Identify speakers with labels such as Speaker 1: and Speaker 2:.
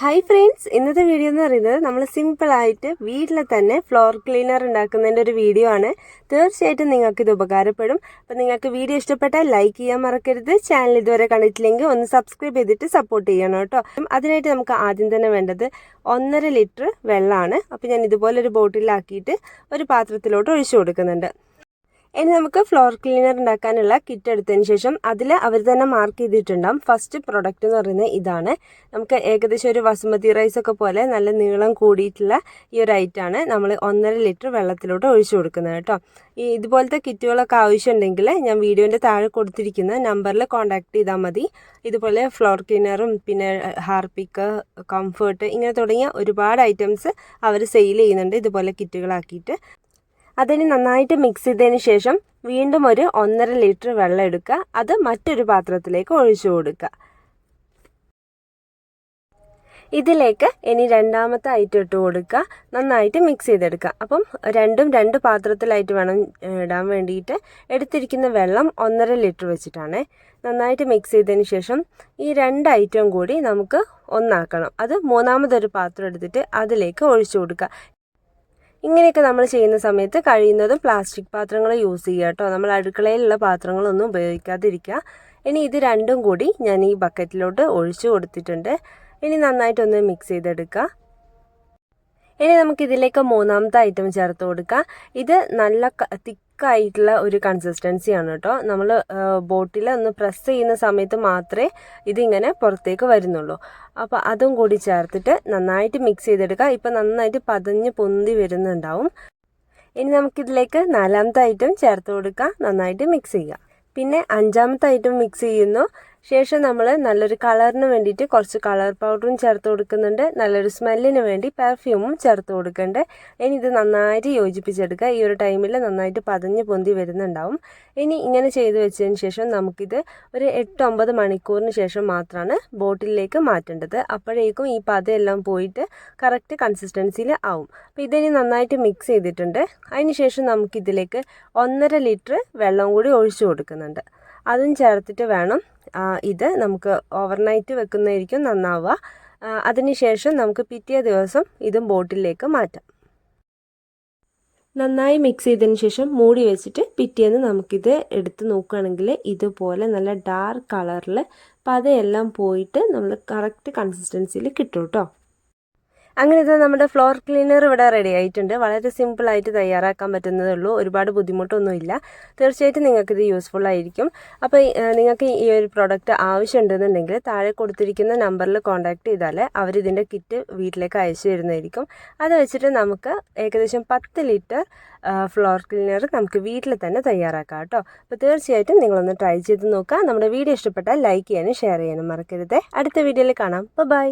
Speaker 1: Hi friends ഇന്നത്തെ video എന്ന് പറയുന്നത് നമ്മൾ സിമ്പിളായിട്ട് വീട്ടിൽ തന്നെ ഫ്ലോർ ക്ലീനർ ഉണ്ടാക്കുന്നതിന്റെ ഒരു വീഡിയോ ആണ്. തീർച്ചയായിട്ടും നിങ്ങൾക്ക് ഇത് ഉപകാരപ്പെടും. അപ്പോൾ നിങ്ങൾക്ക് വീഡിയോ ഇഷ്ടപ്പെട്ടാൽ ലൈക്ക് ചെയ്യാൻ മറക്കരുത്. ചാനൽ ഇതുവരെ കണ്ടിട്ടില്ലെങ്കിൽ ഒന്ന് സബ്സ്ക്രൈബ് ചെയ്തിട്ട് സപ്പോർട്ട് ചെയ്യണം കേട്ടോ. അതിനായിട്ട് നമുക്ക് ആദ്യം തന്നെ വേണ്ടത് ഒന്നര ലിറ്റർ വെള്ളമാണ്. അപ്പോൾ ഞാൻ ഇതുപോലെ ഇതുപോലൊരു ബോട്ടിലാക്കിയിട്ട് ഒരു പാത്രത്തിലോട്ട് ഒഴിച്ചു കൊടുക്കുന്നുണ്ട്. ഇനി നമുക്ക് ഫ്ലോർ ക്ലീനർ ഉണ്ടാക്കാനുള്ള കിറ്റ് എടുത്തതിന് ശേഷം അതിൽ അവർ തന്നെ മാർക്ക് ചെയ്തിട്ടുണ്ടാകും ഫസ്റ്റ് പ്രൊഡക്റ്റ് എന്ന് പറയുന്നത് ഇതാണ്. നമുക്ക് ഏകദേശം ഒരു വസുമതി റൈസ് ഒക്കെ പോലെ നല്ല നീളം കൂടിയിട്ടുള്ള ഈ ഒരു ഐറ്റാണ് നമ്മൾ ഒന്നര ലിറ്റർ വെള്ളത്തിലോട്ട് ഒഴിച്ചു കൊടുക്കുന്നത് കേട്ടോ. ഈ ഇതുപോലത്തെ കിറ്റുകളൊക്കെ ആവശ്യമുണ്ടെങ്കിൽ ഞാൻ വീഡിയോന്റെ താഴെ കൊടുത്തിരിക്കുന്ന നമ്പറിൽ കോൺടാക്ട് ചെയ്താൽ മതി. ഇതുപോലെ ഫ്ലോർ ക്ലീനറും പിന്നെ ഹാർപിക്ക് കംഫേർട്ട് ഇങ്ങനെ തുടങ്ങിയ ഒരുപാട് ഐറ്റംസ് അവർ സെയിൽ ചെയ്യുന്നുണ്ട്. ഇതുപോലെ കിറ്റുകളാക്കിയിട്ട് അതിന് നന്നായിട്ട് മിക്സ് ചെയ്തതിന് ശേഷം വീണ്ടും ഒരു ഒന്നര ലിറ്റർ വെള്ളം എടുക്കുക. അത് മറ്റൊരു പാത്രത്തിലേക്ക് ഒഴിച്ചു കൊടുക്കുക. ഇതിലേക്ക് ഇനി രണ്ടാമത്തെ ഐറ്റം ഇട്ട് കൊടുക്കുക. നന്നായിട്ട് മിക്സ് ചെയ്തെടുക്കുക. അപ്പം രണ്ടും രണ്ട് പാത്രത്തിലായിട്ട് വേണം ഇടാൻ വേണ്ടിയിട്ട്. എടുത്തിരിക്കുന്ന വെള്ളം ഒന്നര ലിറ്റർ വെച്ചിട്ടാണ്. നന്നായിട്ട് മിക്സ് ചെയ്തതിന് ശേഷം ഈ രണ്ട് ഐറ്റവും കൂടി നമുക്ക് ഒന്നാക്കണം. അത് മൂന്നാമതൊരു പാത്രം എടുത്തിട്ട് അതിലേക്ക് ഒഴിച്ചു കൊടുക്കുക. ഇങ്ങനെയൊക്കെ നമ്മൾ ചെയ്യുന്ന സമയത്ത് കഴിയുന്നതും പ്ലാസ്റ്റിക് പാത്രങ്ങൾ യൂസ് ചെയ്യുക കേട്ടോ. നമ്മൾ അടുക്കളയിലുള്ള പാത്രങ്ങളൊന്നും ഉപയോഗിക്കാതിരിക്കുക. ഇനി ഇത് രണ്ടും കൂടി ഞാൻ ഈ ബക്കറ്റിലോട്ട് ഒഴിച്ചു കൊടുത്തിട്ടുണ്ട്. ഇനി നന്നായിട്ടൊന്ന് മിക്സ് ചെയ്തെടുക്കുക. ഇനി നമുക്ക് ഇതിലേക്ക് മൂന്നാമത്തെ ഐറ്റം ചേർത്ത് കൊടുക്കാം. ഇത് നല്ല തിക്കായിട്ടുള്ള ഒരു കൺസിസ്റ്റൻസി ആണ് കേട്ടോ നമ്മൾ ബോട്ടിൽ ഒന്ന് പ്രസ് ചെയ്യുന്ന സമയത്ത് മാത്രമേ ഇതിങ്ങനെ പുറത്തേക്ക് വരുന്നുള്ളൂ. അപ്പോൾ അതും കൂടി ചേർത്തിട്ട് നന്നായിട്ട് മിക്സ് ചെയ്തെടുക്കുക. ഇപ്പം നന്നായിട്ട് പതഞ്ഞ് പൊന്തി വരുന്നുണ്ടാവും. ഇനി നമുക്കിതിലേക്ക് നാലാമത്തെ ഐറ്റം ചേർത്ത് കൊടുക്കുക നന്നായിട്ട് മിക്സ് ചെയ്യുക. പിന്നെ അഞ്ചാമത്തെ ഐറ്റം മിക്സ് ചെയ്യുന്നു. ശേഷം നമ്മൾ നല്ലൊരു കളറിന് വേണ്ടിയിട്ട് കുറച്ച് കളർ പൗഡറും ചേർത്ത് കൊടുക്കുന്നുണ്ട്. നല്ലൊരു സ്മെല്ലിന് വേണ്ടി പെർഫ്യൂമും ചേർത്ത് കൊടുക്കുന്നുണ്ട് ഇനി ഇത് നന്നായിട്ട് യോജിപ്പിച്ചെടുക്കുക. ഈ ഒരു ടൈമിൽ നന്നായിട്ട് പതഞ്ഞ് പൊന്തി വരുന്നുണ്ടാവും. ഇനി ഇങ്ങനെ ചെയ്തു വെച്ചതിന് ശേഷം നമുക്കിത് ഒരു എട്ട് ഒമ്പത് മണിക്കൂറിന് ശേഷം മാത്രമാണ് ബോട്ടിലേക്ക് മാറ്റേണ്ടത്. അപ്പോഴേക്കും ഈ പതയെല്ലാം പോയിട്ട് കറക്റ്റ് കൺസിസ്റ്റൻസിയിൽ ആവും. അപ്പോൾ ഇതിനി നന്നായിട്ട് മിക്സ് ചെയ്തിട്ടുണ്ട്. അതിന് ശേഷം നമുക്കിതിലേക്ക് ഒന്നര ലിറ്റർ വെള്ളം കൂടി ഒഴിച്ചു കൊടുക്കുന്നുണ്ട്. അതും ചേർത്തിട്ട് വേണം ഇത് നമുക്ക് ഓവർനൈറ്റ് വെക്കുന്നതായിരിക്കും നന്നാവുക. അതിനുശേഷം നമുക്ക് പിറ്റേ ദിവസം ഇതും ബോട്ടിലേക്ക് മാറ്റാം. നന്നായി മിക്സ് ചെയ്തതിന് ശേഷം മൂടി വെച്ചിട്ട് പിറ്റേന്ന് നമുക്കിത് എടുത്ത് നോക്കുകയാണെങ്കിൽ ഇതുപോലെ നല്ല ഡാർക്ക് കളറിൽ പതയെല്ലാം പോയിട്ട് നമ്മൾ കറക്റ്റ് കൺസിസ്റ്റൻസിയിൽ കിട്ടും കേട്ടോ അങ്ങനെ ഇത് നമ്മുടെ ഫ്ലോർ ക്ലീനർ ഇവിടെ റെഡി ആയിട്ടുണ്ട്. വളരെ സിമ്പിളായിട്ട് തയ്യാറാക്കാൻ പറ്റുന്നതേ ഉള്ളൂ. ഒരുപാട് ബുദ്ധിമുട്ടൊന്നുമില്ല. തീർച്ചയായിട്ടും നിങ്ങൾക്ക് ഇത് യൂസ്ഫുൾ ആയിരിക്കും അപ്പോൾ നിങ്ങൾക്ക് ഈ ഒരു പ്രോഡക്റ്റ് ആവശ്യമുണ്ടെന്നുണ്ടെങ്കിൽ താഴെ കൊടുത്തിരിക്കുന്ന നമ്പറിൽ കോൺടാക്ട് ചെയ്താൽ അവരിതിന്റെ കിറ്റ് വീട്ടിലേക്ക് അയച്ചു തരുന്നതായിരിക്കും. അത് വെച്ചിട്ട് നമുക്ക് ഏകദേശം പത്ത് ലിറ്റർ ഫ്ലോർ ക്ലീനർ നമുക്ക് വീട്ടിൽ തന്നെ തയ്യാറാക്കാം കേട്ടോ. അപ്പോൾ തീർച്ചയായിട്ടും നിങ്ങളൊന്ന് ട്രൈ ചെയ്ത് നോക്കുക. നമ്മുടെ വീഡിയോ ഇഷ്ടപ്പെട്ടാൽ ലൈക്ക് ചെയ്യാനും ഷെയർ ചെയ്യാനും മറക്കരുത്. അടുത്ത വീഡിയോയിൽ കാണാം. ബൈ